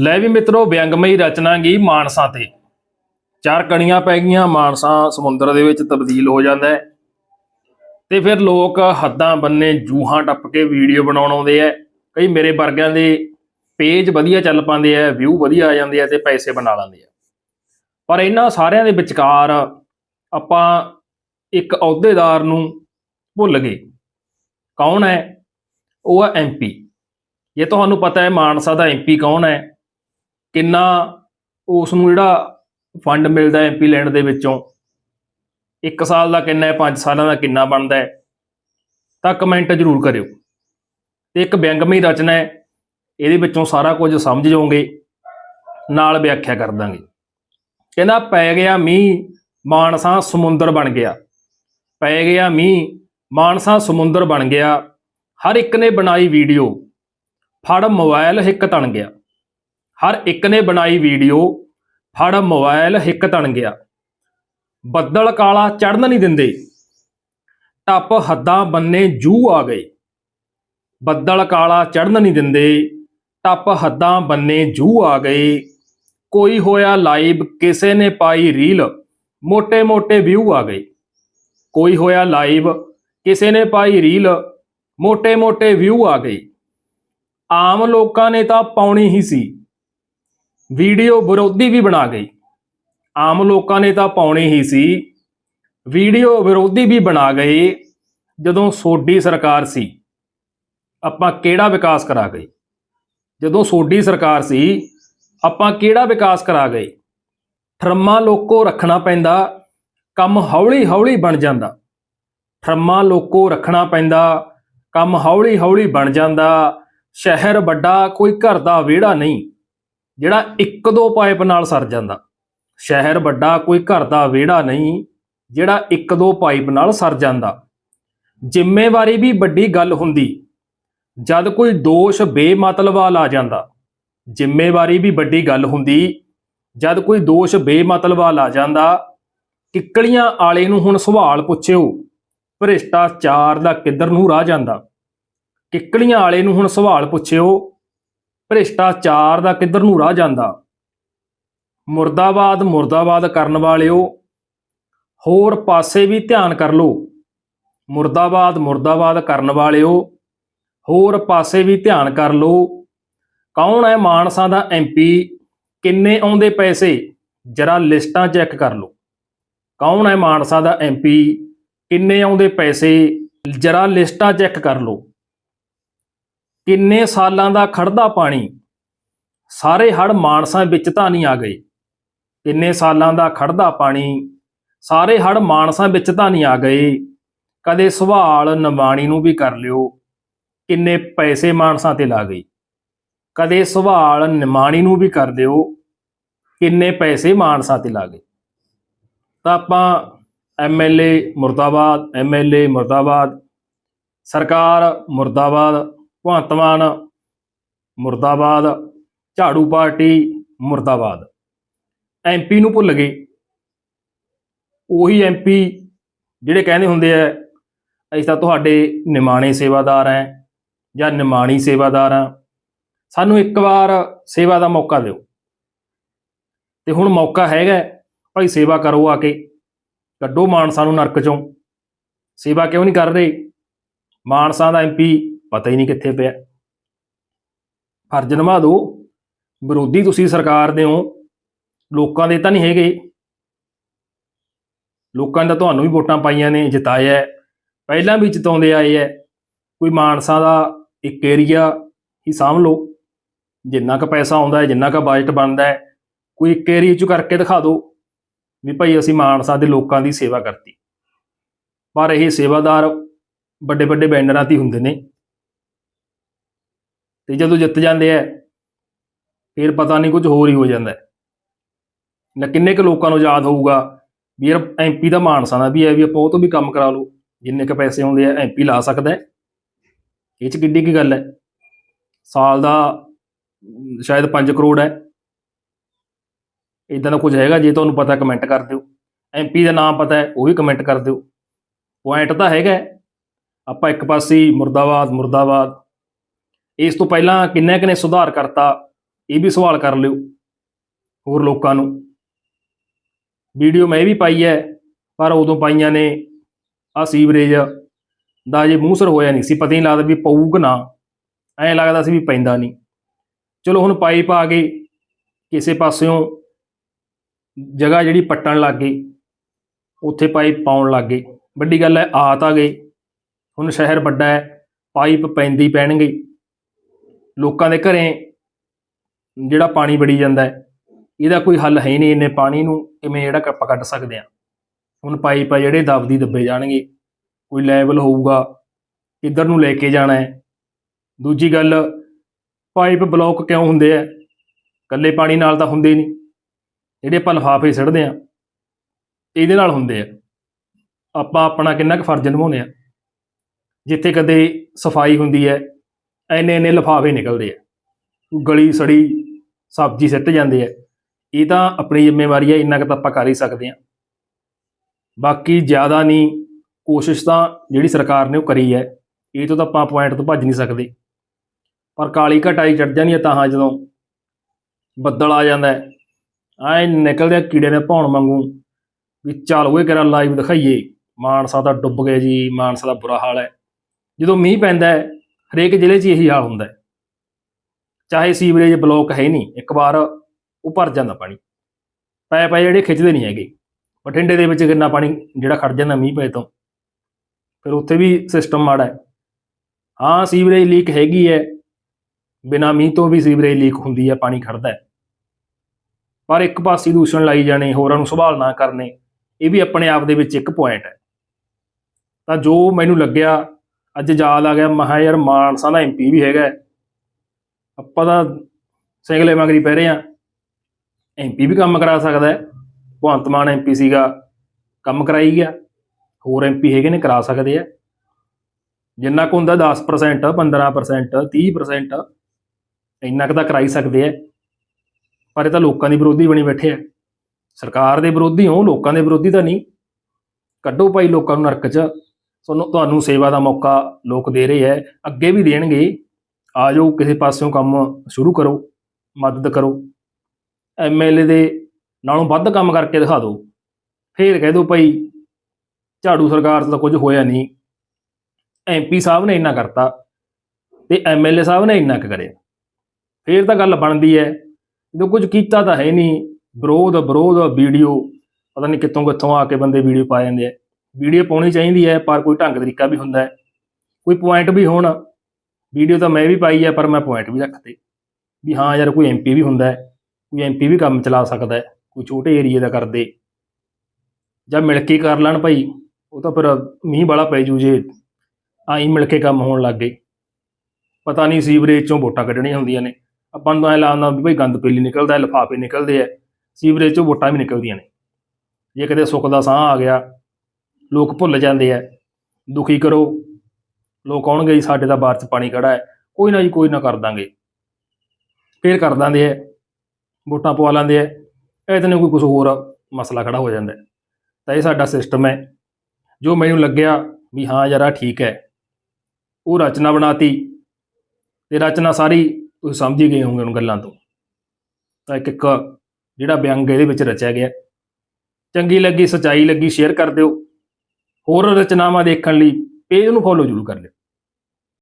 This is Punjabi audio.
ਲੈ ਵੀ ਮਿੱਤਰੋ, ਵਿਅੰਗਮਈ ਰਚਨਾ ਗੀ ਮਾਨਸਾ ਤੇ। ਚਾਰ ਕਣੀਆਂ ਪੈ ਗਈਆਂ, ਮਾਨਸਾ ਸਮੁੰਦਰ ਦੇ ਵਿੱਚ ਤਬਦੀਲ ਹੋ ਜਾਂਦਾ ਹੈ। ਤੇ ਫਿਰ ਲੋਕ ਹੱਦਾਂ ਬੰਨੇ ਜੂਹਾਂ ਟੱਪ ਕੇ ਵੀਡੀਓ ਬਣਾਉਣ ਆਉਂਦੇ ਆ। ਕਈ ਮੇਰੇ ਵਰਗਿਆਂ ਦੇ ਪੇਜ ਵਧੀਆ ਚੱਲ ਪਾਉਂਦੇ ਆ ਵਿਊ ਵਧੀਆ ਆ ਜਾਂਦੇ ਆ ਤੇ ਪੈਸੇ ਬਣਾ ਲੈਂਦੇ ਆ। ਪਰ ਇਹਨਾਂ ਸਾਰਿਆਂ ਦੇ ਵਿਚਕਾਰ ਆਪਾਂ ਇੱਕ ਅਹੁਦੇਦਾਰ ਨੂੰ ਭੁੱਲ ਗਏ। ਕੌਣ ਹੈ? ਉਹ ਹੈ ਐਮਪੀ ਇਹ ਤੁਹਾਨੂੰ ਪਤਾ ਹੈ, ਮਾਨਸਾ ਦਾ ਐਮਪੀ ਕੌਣ ਹੈ? ਕਿੰਨਾ ਉਸ ਨੂੰ ਜਿਹੜਾ ਫੰਡ ਮਿਲਦਾ ਐਮਪੀ ਲੈਣ ਦੇ ਵਿੱਚੋਂ? 1 ਸਾਲ ਦਾ ਕਿੰਨਾ ਹੈ 5 ਸਾਲਾਂ ਦਾ ਕਿੰਨਾ ਬਣਦਾ ਹੈ? ਤਾਂ ਕਮੈਂਟ ਜ਼ਰੂਰ ਕਰਿਓ। ਤੇ ਇੱਕ ਵਿਅੰਗਮਈ ਰਚਨਾ ਹੈ, ਇਹਦੇ ਵਿੱਚੋਂ ਸਾਰਾ ਕੁਝ ਸਮਝ ਜਾਓਗੇ, ਨਾਲ ਵਿਆਖਿਆ ਕਰ ਦਾਂਗੇ। ਕਹਿੰਦਾ, ਪੈ ਗਿਆ ਮੀਂਹ, ਮਾਨਸਾ ਸਮੁੰਦਰ ਬਣ ਗਿਆ। ਪੈ ਗਿਆ ਮੀਂਹ, ਮਾਨਸਾ ਸਮੁੰਦਰ ਬਣ ਗਿਆ। ਹਰ ਇੱਕ ਨੇ ਬਣਾਈ ਵੀਡੀਓ ਫੜ ਮੋਬਾਈਲ ਹਿੱਕ ਤਣ ਗਿਆ। ਹਰ ਇੱਕ ਨੇ ਬਣਾਈ ਵੀਡੀਓ, ਫੜ ਮੋਬਾਈਲ ਹਿੱਕ ਤਣ ਗਿਆ। ਬੱਦਲ ਕਾਲਾ ਚੜਨ ਨਹੀਂ ਦਿੰਦੇ। ਟੱਪ ਹੱਦਾਂ ਬੰਨੇ ਜੂ ਆ ਗਏ। ਬੱਦਲ ਕਾਲਾ ਚੜਨ ਨਹੀਂ ਦਿੰਦੇ। ਟੱਪ ਹੱਦਾਂ ਬੰਨੇ ਜੂ ਆ ਗਏ। ਕੋਈ ਹੋਇਆ ਲਾਈਵ, ਕਿਸੇ ਨੇ ਪਾਈ ਰੀਲ ਮੋਟੇ ਮੋਟੇ ਵਿਊ ਆ ਗਏ। ਕੋਈ ਹੋਇਆ ਲਾਈਵ, ਕਿਸੇ ਨੇ ਪਾਈ ਰੀਲ ਮੋਟੇ ਮੋਟੇ ਵਿਊ ਆ ਗਏ। ਆਮ ਲੋਕਾਂ ਨੇ ਤਾਂ ਪਾਉਣੀ ਹੀ ਸੀ। ਵੀਡੀਓ ਵਿਰੋਧੀ ਵੀ ਬਣਾ ਗਈ। ਆਮ ਲੋਕਾਂ ਨੇ ਤਾਂ ਪਾਉਣੀ ਹੀ ਸੀ। ਵੀਡੀਓ ਵਿਰੋਧੀ ਵੀ ਬਣਾ ਗਏ ਜਦੋਂ ਸੋਡੀ ਸਰਕਾਰ ਸੀ। ਆਪਾਂ ਕਿਹੜਾ ਵਿਕਾਸ ਕਰਾ ਗਏ? ਜਦੋਂ ਸੋਡੀ ਸਰਕਾਰ ਸੀ, ਆਪਾਂ ਕਿਹੜਾ ਵਿਕਾਸ ਕਰਾ ਗਏ? ਠਰਮਾ ਲੋਕੋ ਰੱਖਣਾ ਪੈਂਦਾ, ਕੰਮ ਹੌਲੀ ਹੌਲੀ ਬਣ ਜਾਂਦਾ। ਠਰਮਾ ਲੋਕੋ ਰੱਖਣਾ ਪੈਂਦਾ, ਕੰਮ ਹੌਲੀ ਹੌਲੀ ਬਣ ਜਾਂਦਾ। ਸ਼ਹਿਰ ਵੱਡਾ, ਕੋਈ ਘਰ ਦਾ ਵਿਹੜਾ ਨਹੀਂ। ਜਿਹੜਾ ਇੱਕ ਦੋ ਪਾਈਪ ਨਾਲ ਸਰ ਜਾਂਦਾ। ਸ਼ਹਿਰ ਵੱਡਾ, ਕੋਈ ਘਰ ਦਾ ਵਿਹੜਾ ਨਹੀਂ, ਜਿਹੜਾ ਇੱਕ ਦੋ ਪਾਈਪ ਨਾਲ ਸਰ ਜਾਂਦਾ। ਜ਼ਿੰਮੇਵਾਰੀ ਵੀ ਵੱਡੀ ਗੱਲ ਹੁੰਦੀ। ਜਦ ਕੋਈ ਦੋਸ਼ ਬੇਮਤਲਬਾ ਆ ਜਾਂਦਾ, ਜ਼ਿੰਮੇਵਾਰੀ ਵੀ ਵੱਡੀ ਗੱਲ ਹੁੰਦੀ। ਜਦ ਕੋਈ ਦੋਸ਼ ਬੇਮਤਲਬਾ ਆ ਜਾਂਦਾ, ਕਿੱਕਲੀਆਂ ਆਲੇ ਨੂੰ ਹੁਣ ਸਵਾਲ ਪੁੱਛਿਓ, ਭ੍ਰਿਸ਼ਟਾਚਾਰ ਦਾ ਕਿੱਧਰ ਨੂੰ ਰਾਹ ਜਾਂਦਾ? ਕਿੱਕਲੀਆਂ ਆਲੇ ਨੂੰ ਹੁਣ ਸਵਾਲ ਪੁੱਛਿਓ ਭ੍ਰਿਸ਼ਟਾਚਾਰ ਦਾ ਕਿੱਧਰ ਨੂੰ ਰਾਹ ਜਾਂਦਾ? ਮੁਰਦਾਬਾਦ ਮੁਰਦਾਬਾਦ ਕਰਨ ਵਾਲਿਓ, ਹੋਰ ਪਾਸੇ ਵੀ ਧਿਆਨ ਕਰ ਲਓ। ਮੁਰਦਾਬਾਦ ਮੁਰਦਾਬਾਦ ਕਰਨ ਵਾਲਿਓ, ਹੋਰ ਪਾਸੇ ਵੀ ਧਿਆਨ ਕਰ ਲਓ। ਕੌਣ ਹੈ ਮਾਨਸਾ ਦਾ ਐਮਪੀ ਕਿੰਨੇ ਆਉਂਦੇ ਪੈਸੇ? ਜਰਾ ਲਿਸਟਾਂ ਚੈੱਕ ਕਰ ਲਓ। ਕੌਣ ਹੈ ਮਾਨਸਾ ਦਾ ਐਮਪੀ ਕਿੰਨੇ ਆਉਂਦੇ ਪੈਸੇ? ਜਰਾ ਲਿਸਟਾਂ ਚੈੱਕ ਕਰ ਲਓ। ਕਿੰਨੇ ਸਾਲਾਂ ਦਾ ਖੜਦਾ ਪਾਣੀ? ਸਾਰੇ ਹੜ ਮਾਨਸਾ ਵਿੱਚ ਤਾਂ ਨਹੀਂ ਆ ਗਏ। ਕਿੰਨੇ ਸਾਲਾਂ ਦਾ ਖੜਦਾ ਪਾਣੀ? ਸਾਰੇ ਹੜ ਮਾਨਸਾ ਵਿੱਚ ਤਾਂ ਨਹੀਂ ਆ ਗਏ। ਕਦੇ ਸਵਾਲ ਨਵਾਣੀ ਨੂੰ ਵੀ ਕਰ ਲਿਓ। ਕਿੰਨੇ ਪੈਸੇ ਮਾਨਸਾ ਤੇ ਲਾ ਗਈ ਕਦੇ ਸਵਾਲ ਨਿਮਾਣੀ ਨੂੰ ਵੀ ਕਰ ਦਿਓ ਕਿੰਨੇ ਪੈਸੇ ਮਾਨਸਾ ਤੇ ਲਾ ਗਏ। ਤਾਂ ਆਪਾਂ ਐਮਐਲਏ ਮੁਰਦਾਬਾਦ ਐਮਐਲਏ ਮੁਰਦਾਬਾਦ, ਸਰਕਾਰ ਮੁਰਦਾਬਾਦ ਭਗਵੰਤ ਮਾਨ ਮੁਰਦਾਬਾਦ, ਝਾੜੂ ਪਾਰਟੀ ਮੁਰਦਾਬਾਦ। ਐਮਪੀ ਨੂੰ ਭੁੱਲ ਗਏ। ਉਹੀ ਐਮਪੀ ਜਿਹੜੇ ਕਹਿੰਦੇ ਹੁੰਦੇ ਆ, ਅਸੀਂ ਤਾਂ ਤੁਹਾਡੇ ਨਿਮਾਣੇ ਸੇਵਾਦਾਰ ਆ ਜਾਂ ਨਿਮਾਣੀ ਸੇਵਾਦਾਰ ਆ ਸਾਨੂੰ ਇੱਕ ਵਾਰ ਸੇਵਾ ਦਾ ਮੌਕਾ ਦਿਓ। ਤੇ ਹੁਣ ਮੌਕਾ ਹੈਗਾ, ਭਾਈ ਸੇਵਾ ਕਰੋ ਆ ਕੇ। ਕੱਢੋ ਮਾਨਸਾ ਨੂੰ ਨਰਕ ਚੋਂ। ਸੇਵਾ ਕਿਉਂ ਨਹੀਂ ਕਰ ਰਹੇ? ਮਾਨਸਾ ਦਾ ਐਮਪੀ ਪਤਾ ਹੀ ਨਹੀਂ ਕਿੱਥੇ ਪਿਆ। ਫਰਜ਼ ਨਿਭਾ ਦਿਓ, ਵਿਰੋਧੀ ਤੁਸੀਂ ਸਰਕਾਰ ਦੇ ਹੋ, ਲੋਕਾਂ ਦੇ ਤਾਂ ਨਹੀਂ ਹੈਗੇ। ਲੋਕਾਂ ਦਾ ਤੁਹਾਨੂੰ ਵੀ ਵੋਟਾਂ ਪਾਈਆਂ ਨੇ, ਜਿਤਾਇਆ ਪਹਿਲਾਂ ਵੀ ਜਿਤਾਉਂਦੇ ਆਏ ਐ ਕੋਈ ਮਾਨਸਾ ਦਾ ਇੱਕ ਏਰੀਆ ਹੀ ਸਾਂਭ ਲਓ। ਜਿੰਨਾ ਕੁ ਪੈਸਾ ਆਉਂਦਾ ਹੈ, ਜਿੰਨਾ ਕੁ ਬਜਟ ਬਣਦਾ ਹੈ, ਕੋਈ ਇੱਕ ਏਰੀਆ ਚ ਕਰਕੇ ਦਿਖਾ ਦਿਓ ਵੀ ਭਾਈ ਅਸੀਂ ਮਾਨਸਾ ਦੇ ਲੋਕਾਂ ਦੀ ਸੇਵਾ ਕਰਤੀ। ਪਰ ਇਹ ਸੇਵਾਦਾਰ ਵੱਡੇ ਵੱਡੇ ਬੈਨਰਾਂ ਤੇ ਹੀ ਹੁੰਦੇ ਨੇ। ਤੇ ਜਦੋਂ ਜਿੱਤ ਜਾਂਦੇ ਆ, ਫਿਰ ਪਤਾ ਨਹੀਂ ਕੁਝ ਹੋਰ ਹੀ ਹੋ ਜਾਂਦਾ ਨਾ ਕਿੰਨੇ ਕੁ ਲੋਕਾਂ ਨੂੰ ਯਾਦ ਹੋਊਗਾ ਵੀ ਯਾਰ ਐਮਪੀ ਦਾ ਮਾਨਸਾ ਦਾ ਵੀ ਹੈ ਵੀ ਆਪਾਂ ਉਹ ਤੋਂ ਵੀ ਕੰਮ ਕਰਾ ਲਓ, ਜਿੰਨੇ ਕੁ ਪੈਸੇ ਆਉਂਦੇ ਆ ਐਮਪੀ ਲਾ ਸਕਦਾ ਇਹ ਚ ਕਿੱਡੀ ਕੀ ਗੱਲ ਹੈ। ਸਾਲ ਦਾ ਸ਼ਾਇਦ 5 ਕਰੋੜ ਹੈ। ਇਦਾਂ ਦਾ ਕੁਝ ਹੈਗਾ, ਜੇ ਤੁਹਾਨੂੰ ਪਤਾ ਕਮੈਂਟ ਕਰ ਦਿਓ। ਐਮਪੀ ਦਾ ਨਾਮ ਪਤਾ ਹੈ, ਉਹ ਵੀ ਕਮੈਂਟ ਕਰ ਦਿਓ। ਪੁਆਇੰਟ ਤਾਂ ਹੈਗਾ ਆਪਾਂ ਇੱਕ ਪਾਸੇ ਮੁਰਦਾਬਾਦ ਮੁਰਦਾਬਾਦ ਇਸ ਤੋਂ ਪਹਿਲਾਂ ਕਿੰਨੇ ਕੁ ਸੁਧਾਰ ਕਰਤਾ, ਇਹ ਵੀ ਸਵਾਲ ਕਰ ਲਿਓ ਹੋਰ ਲੋਕਾਂ ਨੂੰ। ਵੀਡੀਓ ਮੈਂ ਵੀ ਪਾਈ ਹੈ, ਪਰ ਉਦੋਂ ਪਾਈਆਂ ਨੇ ਆ ਸੀਵਰੇਜ ਦਾ ਜੇ ਮੂੰਹ ਸਿਰ ਹੋਇਆ ਨਹੀਂ ਸੀ, ਪਤਾ ਨਹੀਂ ਲੱਗਦਾ ਵੀ ਪਊਗਾ ਨਾ, ਐਂ ਲੱਗਦਾ ਸੀ ਵੀ ਪੈਂਦਾ ਨਹੀਂ। ਚਲੋ ਹੁਣ ਪਾਈਪ ਆ ਗਈ ਕਿਸੇ ਪਾਸਿਓਂ ਜਗ੍ਹਾ ਜਿਹੜੀ ਪੱਟਣ ਲੱਗ ਗਈ, ਉੱਥੇ ਪਾਈਪ ਪਾਉਣ ਲੱਗ ਗਏ। ਵੱਡੀ ਗੱਲ ਹੈ, ਆਤ ਆ ਗਏ, ਹੁਣ ਸ਼ਹਿਰ ਵੱਡਾ ਹੈ, ਪਾਈਪ ਪੈਂਦੀ ਪੈਣਗੇ। ਲੋਕਾਂ ਦੇ ਘਰੇ ਜਿਹੜਾ ਪਾਣੀ ਵੜੀ ਜਾਂਦਾ ਹੈ, ਇਹਦਾ ਕੋਈ ਹੱਲ ਹੈ ਹੀ ਨਹੀਂ ਇੰਨੇ ਪਾਣੀ ਨੂੰ, ਕਿਵੇਂ ਜਿਹੜਾ ਆਪਾਂ ਕੱਢ ਸਕਦੇ ਆ ਹੁਣ ਪਾਈਪ ਆ ਜਿਹੜੇ ਦਬਦੀ ਦੱਬੇ ਜਾਣਗੇ, ਕੋਈ ਲੈਵਲ ਹੋਊਗਾ, ਕਿੱਧਰ ਨੂੰ ਲੈ ਕੇ ਜਾਣਾ ਹੈ। ਦੂਜੀ ਗੱਲ, ਪਾਈਪ ਬਲੌਕ ਕਿਉਂ ਹੁੰਦੇ ਆ? ਕੱਲੇ ਪਾਣੀ ਨਾਲ ਤਾਂ ਹੁੰਦੇ ਨਹੀਂ। ਜਿਹੜੇ ਆਪਾਂ ਲਿਫਾਫੇ ਸਿੱਟਦੇ ਆ ਇਹਦੇ ਨਾਲ ਹੁੰਦੇ ਆ। ਆਪਾਂ ਆਪਣਾ ਕਿੰਨਾ ਕੁ ਫਰਜ਼ ਨਿਭਾਉਂਦੇ ਆ ਜਿੱਥੇ ਕਦੇ ਸਫ਼ਾਈ ਹੁੰਦੀ ਹੈ ਐਨੇ ਐਨੇ ਲਿਫਾਫੇ ਨਿਕਲਦੇ ਆ। ਗਲੀ ਸੜੀ, ਸਬਜ਼ੀ ਸਿੱਟ ਜਾਂਦੇ ਆ। ਇਹ ਤਾਂ ਆਪਣੀ ਜ਼ਿੰਮੇਵਾਰੀ ਹੈ ਇੰਨਾ ਕੁ ਤਾਂ ਆਪਾਂ ਕਰ ਹੀ ਸਕਦੇ ਆ। ਬਾਕੀ ਜ਼ਿਆਦਾ ਨਹੀਂ, ਕੋਸ਼ਿਸ਼ ਤਾਂ ਜਿਹੜੀ ਸਰਕਾਰ ਨੇ ਉਹ ਕਰੀ ਹੈ ਇਹ ਤੋਂ ਤਾਂ ਆਪਾਂ ਪੁਆਇੰਟ ਤੋਂ ਭੱਜ ਨਹੀਂ ਸਕਦੇ। ਪਰ ਕਾਲੀ ਘਟਾਈ ਚੜ ਜਾਂਦੀ ਹੈ ਤਾਂ ਹਾਂ ਜਦੋਂ ਬੱਦਲ ਆ ਜਾਂਦਾ ਹੈ ਐ ਨਿਕਲਦੇ ਆ ਕੀੜੇ ਦੇ ਭੌਣ ਵਾਂਗੂ ਵੀ ਚੱਲ ਓਏ ਕਰਾਂ ਲਾਈਵ ਦਿਖਾਈਏ। ਮਾਨਸਾ ਤਾਂ ਡੁੱਬ ਗਿਆ ਜੀ, ਮਾਨਸਾ ਦਾ ਬੁਰਾ ਹਾਲ ਹੈ। ਜਦੋਂ ਮੀਂਹ ਪੈਂਦਾ ਹੈ ਹਰੇਕ ਜ਼ਿਲ੍ਹੇ 'ਚ ਇਹੀ ਹਾਲ ਹੁੰਦਾ ਹੈ। ਚਾਹੇ ਸੀਵਰੇਜ ਬਲੋਕ ਹੈ ਨਹੀਂ, ਇੱਕ ਵਾਰ ਉਹ ਭਰ ਜਾਂਦਾ ਪਾਣੀ। ਪੈ ਪੈ ਜਿਹੜੇ ਖਿੱਚਦੇ ਨਹੀਂ ਹੈਗੇ। ਬਠਿੰਡੇ ਦੇ ਵਿੱਚ ਕਿੰਨਾ ਪਾਣੀ ਜਿਹੜਾ ਖੜ ਜਾਂਦਾ ਮੀਂਹ ਪਏ ਤੋਂ। ਫਿਰ ਉੱਥੇ ਵੀ ਸਿਸਟਮ ਮਾੜਾ ਹੈ। ਹਾਂ, ਸੀਵਰੇਜ ਲੀਕ ਹੈਗੀ ਹੈ। ਬਿਨਾ ਮੀਂਹ ਤੋਂ ਵੀ ਸੀਵਰੇਜ ਲੀਕ ਹੁੰਦੀ ਹੈ, ਪਾਣੀ ਖੜਦਾ ਹੈ। ਪਰ ਇੱਕ ਪਾਸੇ ਦੂਸ਼ਣ ਲਾਈ ਜਾਣੇ, ਹੋਰਾਂ ਨੂੰ ਸੰਭਾਲ ਨਾ ਕਰਨੇ, ਇਹ ਵੀ ਆਪਣੇ ਆਪ ਦੇ ਵਿੱਚ ਇੱਕ ਪੁਆਇੰਟ ਹੈ। ਤਾਂ ਜੋ ਮੈਨੂੰ ਲੱਗਿਆ ਅੱਜ ਯਾਦ ਆ ਗਿਆ ਮਹਾ ਯਾਰ ਮਾਨਸਾ ਦਾ ਐਮਪੀ ਵੀ ਹੈਗਾ ਆਪਾਂ ਤਾਂ ਸਿੰਗਲੇ ਮੰਗਰੀ ਪੈ ਰਹੇ ਆ ਐਮਪੀ ਵੀ ਕੰਮ ਕਰਾ ਸਕਦਾ ਹੈ। ਭਗਵੰਤ ਮਾਨ ਐਮਪੀ ਸੀਗਾ, ਕੰਮ ਕਰਾਈ ਗਿਆ। ਹੋਰ ਐਮਪੀ ਹੈਗੇ ਨੇ, ਕਰਾ ਸਕਦੇ ਆ। ਜਿੰਨਾ ਕੁ ਹੁੰਦਾ 10% 15% 30% ਇੰਨਾ ਕੁ ਤਾਂ ਕਰਾਈ ਸਕਦੇ ਆ। ਪਰ ਇਹ ਤਾਂ ਲੋਕਾਂ ਦੇ ਵਿਰੋਧੀ ਬਣੀ ਬੈਠੇ ਆ। ਸਰਕਾਰ ਦੇ ਵਿਰੋਧੀ ਹੋ, ਲੋਕਾਂ ਦੇ ਵਿਰੋਧੀ ਤਾਂ ਨਹੀਂ। ਕੱਢੋ ਭਾਈ ਲੋਕਾਂ ਨੂੰ ਨਰਕ 'ਚ। ਤੁਹਾਨੂੰ ਤੁਹਾਨੂੰ ਸੇਵਾ ਦਾ ਮੌਕਾ ਲੋਕ ਦੇ ਰਹੇ ਹੈ। ਅੱਗੇ ਵੀ ਦੇਣਗੇ। ਆ ਜਾਓ ਕਿਸੇ ਪਾਸਿਓਂ ਕੰਮ ਸ਼ੁਰੂ ਕਰੋ, ਮਦਦ ਕਰੋ। ਐਮਐਲਏ ਦੇ ਨਾਲੋਂ ਵੱਧ ਕੰਮ ਕਰਕੇ ਦਿਖਾ ਦਿਓ। ਫੇਰ ਕਹਿ ਦਿਓ ਭਾਈ, ਝਾੜੂ ਸਰਕਾਰ ਤੋਂ ਤਾਂ ਕੁਝ ਹੋਇਆ ਨਹੀਂ। ਐਮਪੀ ਸਾਹਿਬ ਨੇ ਇੰਨਾ ਕਰਤਾ ਤੇ ਐਮਐਲਏ ਸਾਹਿਬ ਨੇ ਇੰਨਾ ਕੁ ਕਰਿਆ। ਫੇਰ ਤਾਂ ਗੱਲ ਬਣਦੀ ਹੈ। ਜਦੋਂ ਕੁਝ ਕੀਤਾ ਤਾਂ ਹੈ ਨਹੀਂ। ਵਿਰੋਧ ਵਿਰੋਧ, ਵੀਡੀਓ, ਪਤਾ ਨਹੀਂ ਕਿੱਥੋਂ ਕਿੱਥੋਂ ਆ ਕੇ ਬੰਦੇ ਵੀਡੀਓ ਪਾ ਜਾਂਦੇ ਆ। ਵੀਡੀਓ ਪਾਉਣੀ ਚਾਹੀਦੀ ਹੈ, ਪਰ ਕੋਈ ਢੰਗ ਤਰੀਕਾ ਵੀ ਹੁੰਦਾ ਹੈ। ਕੋਈ ਪੁਆਇੰਟ ਵੀ ਹੋਣ, ਵੀਡੀਓ ਤਾਂ ਮੈਂ ਵੀ ਪਾਈ ਹੈ, ਪਰ ਮੈਂ ਪੁਆਇੰਟ ਵੀ ਰੱਖਤੇ। ਵੀ ਹਾਂ ਯਾਰ, ਕੋਈ ਐਮਪੀ ਵੀ ਹੁੰਦਾ ਹੈ, ਕੋਈ ਐਮਪੀ ਵੀ ਕੰਮ ਚਲਾ ਸਕਦਾ ਹੈ, ਕੋਈ ਛੋਟੇ ਏਰੀਏ ਦਾ ਕਰਦੇ। ਜਾਂ ਮਿਲ ਕੇ ਕਰ ਲੈਣ ਭਾਈ, ਉਹ ਤਾਂ ਫਿਰ ਮੀਂਹ ਵਾਲਾ ਪੈ ਜੂ ਜੇ ਆਈ ਮਿਲ ਕੇ ਕੰਮ ਹੋਣ ਲੱਗ ਗਏ। ਪਤਾ ਨਹੀਂ ਸੀਵਰੇਜ ਚੋਂ ਵੋਟਾਂ ਕੱਢਣੀਆਂ ਹੁੰਦੀਆਂ ਨੇ। ਆਪਾਂ ਨੂੰ ਤਾਂ ਐਂ ਲੱਗਦਾ ਵੀ ਭਾਈ ਗੰਦ ਪੀਲੀ ਨਿਕਲਦਾ ਹੈ, ਲਿਫਾਫੇ ਨਿਕਲਦੇ ਆ ਸੀਵਰੇਜ ਚੋਂ ਵੋਟਾਂ ਵੀ ਨਿਕਲਦੀਆਂ ਨੇ। ਜੇ ਕਦੇ ਸੁੱਖ ਦਾ ਸਾਹ ਆ ਗਿਆ ਲੋਕ ਭੁੱਲ ਜਾਂਦੇ ਆ। ਦੁਖੀ ਕਰੋ। ਲੋਕ ਆਉਣਗੇ ਸਾਡੇ ਦਾ ਬਾਹਰ ਚ ਪਾਣੀ ਖੜਾ ਹੈ। ਕੋਈ ਨਾ ਜੀ, ਕੋਈ ਨਾ ਕਰ ਦਾਂਗੇ। ਫੇਰ ਕਰ ਦਿੰਦੇ ਆ। ਵੋਟਾਂ ਪਵਾ ਲੈਂਦੇ ਆ। ਇਹਦੇ ਨਾਲ ਕੋਈ ਕੁਝ ਹੋਰ ਮਸਲਾ ਖੜਾ ਹੋ ਜਾਂਦਾ। ਤਾਂ ਇਹ ਸਾਡਾ ਸਿਸਟਮ ਹੈ। ਜੋ ਮੈਨੂੰ ਲੱਗਿਆ ਵੀ ਹਾਂ ਯਾਰ ਠੀਕ ਹੈ। ਉਹ ਰਚਨਾ ਬਣਾਤੀ। ਤੇ ਰਚਨਾ ਸਾਰੀ ਤੁਸੀਂ ਸਮਝ ਹੀ ਗਏ ਹੋਗੇ ਉਹਨਾਂ ਗੱਲਾਂ ਤੋਂ। ਤਾਂ ਇੱਕ ਇੱਕ ਜਿਹੜਾ ਵਿਅੰਗ ਇਹਦੇ ਵਿੱਚ ਰਚਿਆ ਗਿਆ। ਚੰਗੀ ਲੱਗੀ, ਸਚਾਈ ਲੱਗੀ ਸ਼ੇਅਰ ਕਰ ਦਿਓ। ਹੋਰ ਰਚਨਾਵਾਂ ਦੇਖਣ ਲਈ ਪੇਜ ਨੂੰ ਫੋਲੋ ਜ਼ਰੂਰ ਕਰ ਲਿਓ।